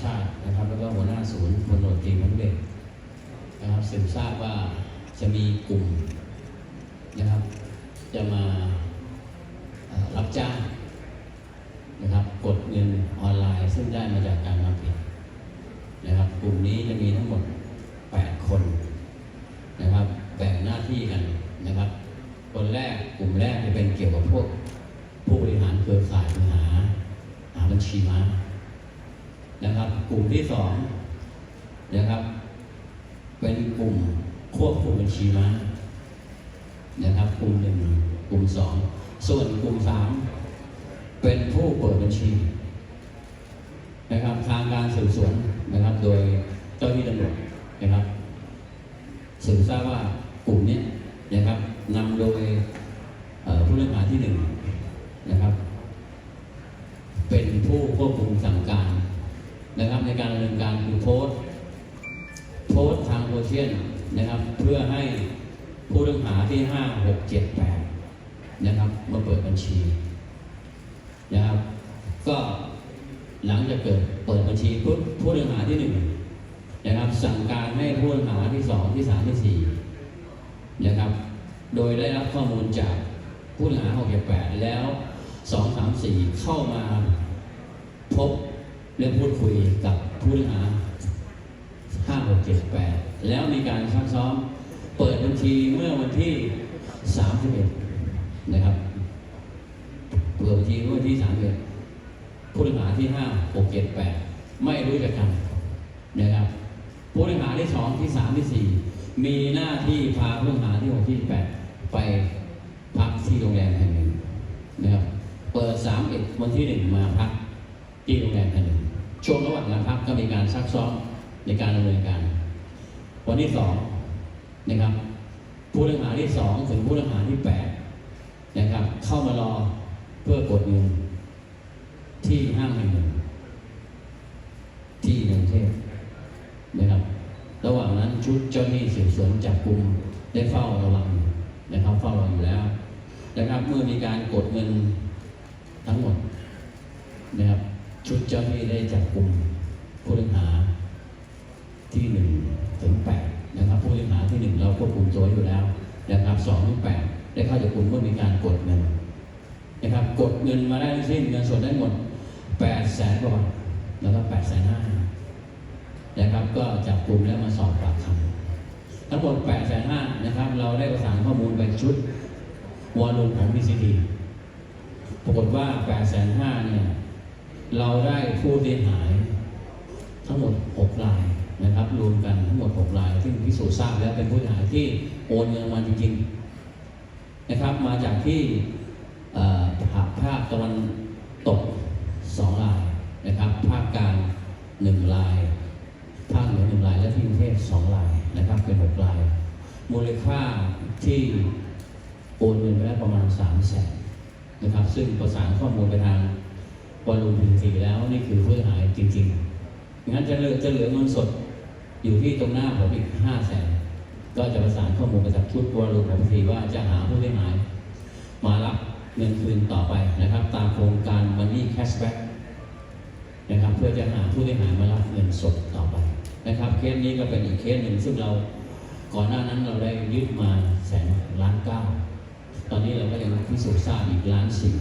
ชาตินะครับ แล้วก็หัวหน้าศูนย์พลโนตรีมันเด็กนะครับสืบทราบว่าจะมีกลุ่มนะครับ จะมารับจ้างนะครับ กดเงินออนไลน์ ซึ่งได้มาจากการมาผิดนะครับ กลุ่มนี้จะมีทั้งหมด 8 คนนะครับแบ่งหน้าที่กันนะครับ คนแรกกลุ่มแรกจะเป็นเกี่ยวกับพวกผู้บริหารเครือข่ายหาหาบัญชีม้า นะครับ กลุ่มที่สองนะครับ เป็นกลุ่มควบคุมบัญชีม้านะครับ กลุ่มหนึ่งกลุ่มสองส่วนกลุ่มสามเป็นผู้เปิดบัญชี นะครับทางการสืบสวนนะครับ โดยเจ้าหน้าที่ตำรวจนะครับสืบทราบว่ากลุ่มนี้นะครับนำโดยผู้เล่นหาที่หนึ่งนะครับ เป็นผู้ควบคุมส นะครับในการดำเนินการคือโพสต์โพสต์ทางโซเชียลนะครับ เพื่อให้ผู้ต้องหาที่ห้าหกเจ็ดแปดนะครับมาเปิดบัญชีนะครับ ก็หลังจากเกิดเปิดบัญชีปุ๊บผู้ต้องหาที่หนึ่งนะครับ สั่งการให้ผู้ต้องหาที่สองที่สามที่สี่นะครับ โดยได้รับข้อมูลจากผู้ต้องหาหกเจ็ดแปดแล้วสองสามสี่เข้ามาพบ และพูดคุยกับผู้ต้องหาห้าหกเจ็ดแปดแล้วมีการซักซ้อม เปิดบัญชีเมื่อวันที่สามสิบเอ็ดนะครับ เปิดบัญชีเมื่อวันที่สามสิบเอ็ดผู้ต้องหาที่ห้าหกเจ็ดแปดไม่รู้จักกันนะครับ ผู้ต้องหาที่สองที่สามที่สี่มีหน้าที่พาผู้ต้องหาที่หกที่แปดไปพักที่โรงแรมแห่งหนึ่งนะครับ เปิดสามเอ็ดวันที่หนึ่งมาพักที่โรงแรมแห่ง ช่วงระหว่างการพักก็มีการซักซ้อมในการดำเนินการ วันที่สองนะครับ ผู้ต้องหาที่สองถึงผู้ต้องหาที่แปดนะครับ เข้ามารอเพื่อกดเงินที่ห้างแห่งหนึ่ง ที่กรุงเทพนะครับ ระหว่างนั้นชุดเจ้าหน้าที่สืบสวนจับกลุ่มได้เฝ้าระวังอยู่นะครับ เฝ้าระวังอยู่แล้วนะครับเมื่อมีการกดเงินทั้งหมดนะครับ ชุดเจ้าที่ได้จับกลุ่มผู้ต้องหาที่หนึ่งถึงแปดนะครับผู้ต้องหาที่หนึ่งเราควบคุมตัวอยู่แล้วนะครับสองถึงแปดได้เข้าจับกลุ่มเมื่อมีการกดเงินนะครับ กดเงินมาได้ทั้งสิ้นเงินสดได้หมด8ปดแสนกว่าบาทแล้วก็8ปดแสนห้านะครับ ก็จับกลุ่มแล้วมาสอบปากคำทั้งหมด8ปดแสนห้านะครับ เราได้ประสานข้อมูลไปชุดวอลลุ่มของ PCT ปรากฏว่า8ปดแสนห้าเนี่ย เราได้ผู้เสียหาย ทั้งหมด 6 รายนะครับ รวมกันทั้งหมด 6 ราย ซึ่งพิสูจน์ทราบแล้วเป็นผู้เสียหายที่โอนเงินมาจริงๆนะครับ มาจากที่เอ่อภาคภาคตะวันตกสองรายนะครับ ภาคกลางหนึ่งราย ภาคเหนือหนึ่งราย และที่กรุงเทพสองรายนะครับ เป็นหกราย มูลค่าที่โอนเงินไปแล้วประมาณสามแสนนะครับ ซึ่งประสานข้อมูลไปทาง วอลลุ่มพิธีแล้วนี่คือผู้เสียหายจริงๆงั้นจะเหลือจะเหลือเงินสดอยู่ที่ตรงหน้าผมอีกห้าแสนก็จะประสานข้อมูลไปจากชุดวอลลุ่มของพีว่าจะหาผู้เสียหาย มารับเงินคืนต่อไปนะครับ ตามโครงการ Money Cashback นะครับเพื่อจะหาผู้ที่หายมารับเงินสดต่อไปนะครับเคสนี้ก็เป็นอีกเคสหนึ่งซึ่งเราก่อนหน้านั้นเราได้ยึดมาแสนล้านเก้าตอนนี้เราก็ยังพิสูจน์ทราบอีกล้านสี่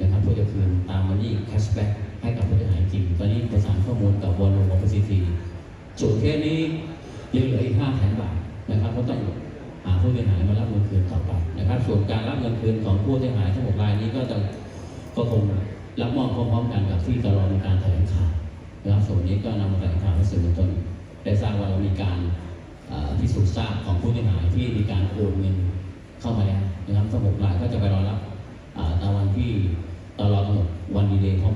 นะครับเพื่อจะคืนตาม Money Cashback ให้กับผู้ที่หายจริง ตอนนี้ประสานข้อมูลกับวอลลุ่มของ PCT ส่วนเคสนี้ยังเหลืออีกห้าแสนบาทนะครับก็ต้องหาผู้เสียหายมารับเงินคืนต่อไปนะครับ ส่วนการรับเงินคืนของผู้เสียหายทั้งหกรายนี้ก็จะก็คงรับมอบพร้อมๆกันกับที่ตลอมีการแถลงข่าวนะครับส่วนนี้ก็นำมาแถลงข่าวให้สื่อมวลชนได้ทราบว่าเรามีการเอ่อพิสูจน์ทราบของผู้เสียหายที่มีการโอนเงินเข้ามาแล้วนะครับทั้งหกรายก็จะ